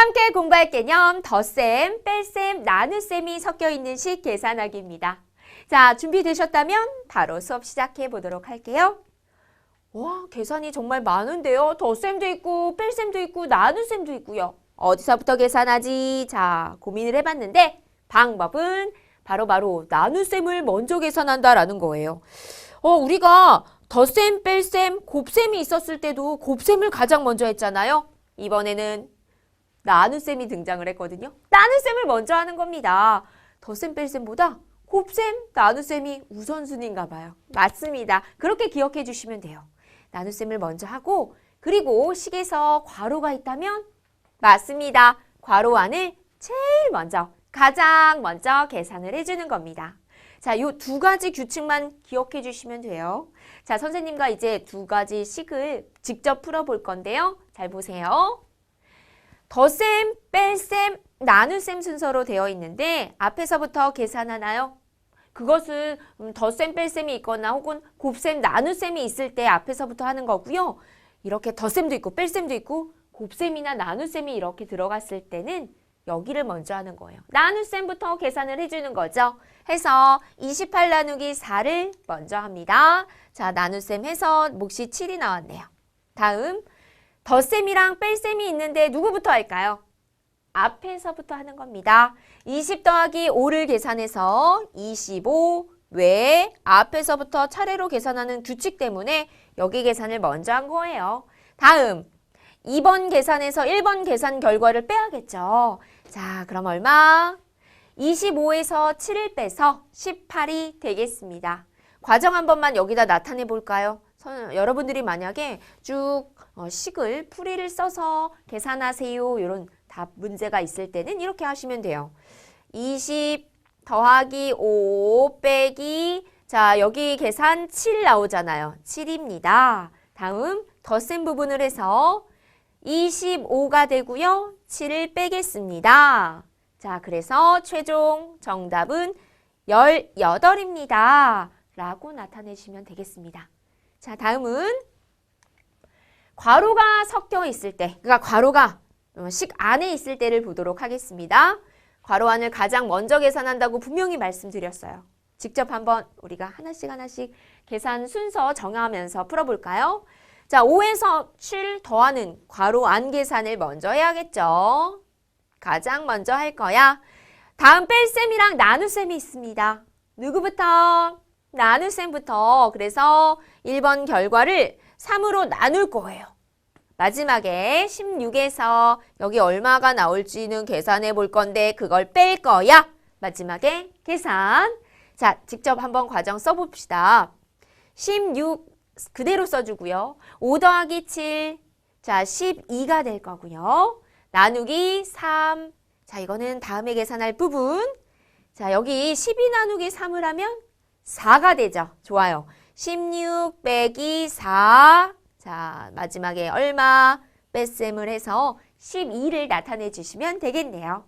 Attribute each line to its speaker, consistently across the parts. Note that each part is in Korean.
Speaker 1: 함께 공부할 개념 덧셈, 뺄셈, 나눗셈이 섞여 있는 식 계산하기입니다. 자, 준비되셨다면 바로 수업 시작해 보도록 할게요. 와, 계산이 정말 많은데요. 덧셈도 있고, 뺄셈도 있고, 나눗셈도 있고요. 어디서부터 계산하지? 자, 고민을 해봤는데 방법은 바로 바로 나눗셈을 먼저 계산한다라는 거예요. 어, 우리가 덧셈, 뺄셈, 곱셈이 있었을 때도 곱셈을 가장 먼저 했잖아요. 이번에는 나눗셈이 등장을 했거든요. 나눗셈을 먼저 하는 겁니다. 덧셈, 뺄셈보다 곱셈, 나눗셈이 우선순위인가 봐요. 맞습니다. 그렇게 기억해 주시면 돼요. 나눗셈을 먼저 하고 그리고 식에서 괄호가 있다면 맞습니다. 괄호 안을 제일 먼저 가장 먼저 계산을 해주는 겁니다. 자, 요 두 가지 규칙만 기억해 주시면 돼요. 자, 선생님과 이제 두 가지 식을 직접 풀어볼 건데요. 잘 보세요. 덧셈, 뺄셈, 나눗셈 순서로 되어 있는데 앞에서부터 계산하나요? 그것은 음, 덧셈, 뺄셈이 있거나 혹은 곱셈, 나눗셈이 있을 때 앞에서부터 하는 거고요. 이렇게 덧셈도 있고 뺄셈도 있고 곱셈이나 나눗셈이 이렇게 들어갔을 때는 여기를 먼저 하는 거예요. 나눗셈부터 계산을 해주는 거죠. 해서 28 나누기 4를 먼저 합니다. 자, 나눗셈 해서 몫이 7이 나왔네요. 다음 덧셈이랑 뺄셈이 있는데 누구부터 할까요? 앞에서부터 하는 겁니다. 20 더하기 5를 계산해서 25 외에 앞에서부터 차례로 계산하는 규칙 때문에 여기 계산을 먼저 한 거예요. 다음 2번 계산에서 1번 계산 결과를 빼야겠죠. 자, 그럼 얼마? 25에서 7을 빼서 18이 되겠습니다. 과정 한 번만 여기다 나타내 볼까요? 선- 여러분들이 만약에 쭉 어, 식을 풀이를 써서 계산하세요. 이런 답 문제가 있을 때는 이렇게 하시면 돼요. 20 더하기 5 빼기 자 여기 계산 7 나오잖아요. 7입니다. 다음 덧셈 부분을 해서 25가 되고요. 7을 빼겠습니다. 자 그래서 최종 정답은 18입니다. 라고 나타내시면 되겠습니다. 자 다음은 괄호가 섞여 있을 때, 그러니까 괄호가 어, 식 안에 있을 때를 보도록 하겠습니다. 괄호 안을 가장 먼저 계산한다고 분명히 말씀드렸어요. 직접 한번 우리가 하나씩 하나씩 계산 순서 정하면서 풀어볼까요? 자, 5에서 7 더하는 괄호 안 계산을 먼저 해야겠죠. 가장 먼저 할 거야. 다음 뺄셈이랑 나눗셈이 있습니다. 누구부터? 나눗셈부터. 그래서 1번 결과를 3으로 나눌 거예요. 마지막에 16에서 여기 얼마가 나올지는 계산해 볼 건데 그걸 뺄 거야. 마지막에 계산. 자, 직접 한번 과정 써봅시다. 16 그대로 써주고요. 5 더하기 7. 자, 12가 될 거고요. 나누기 3. 자, 이거는 다음에 계산할 부분. 자, 여기 12 나누기 3을 하면 4가 되죠. 좋아요. 16 빼기 4. 자, 마지막에 얼마 뺄셈을 해서 12를 나타내 주시면 되겠네요.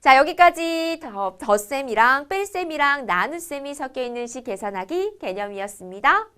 Speaker 1: 자, 여기까지 더, 덧셈이랑 뺄셈이랑 나눗셈이 섞여 있는 식 계산하기 개념이었습니다.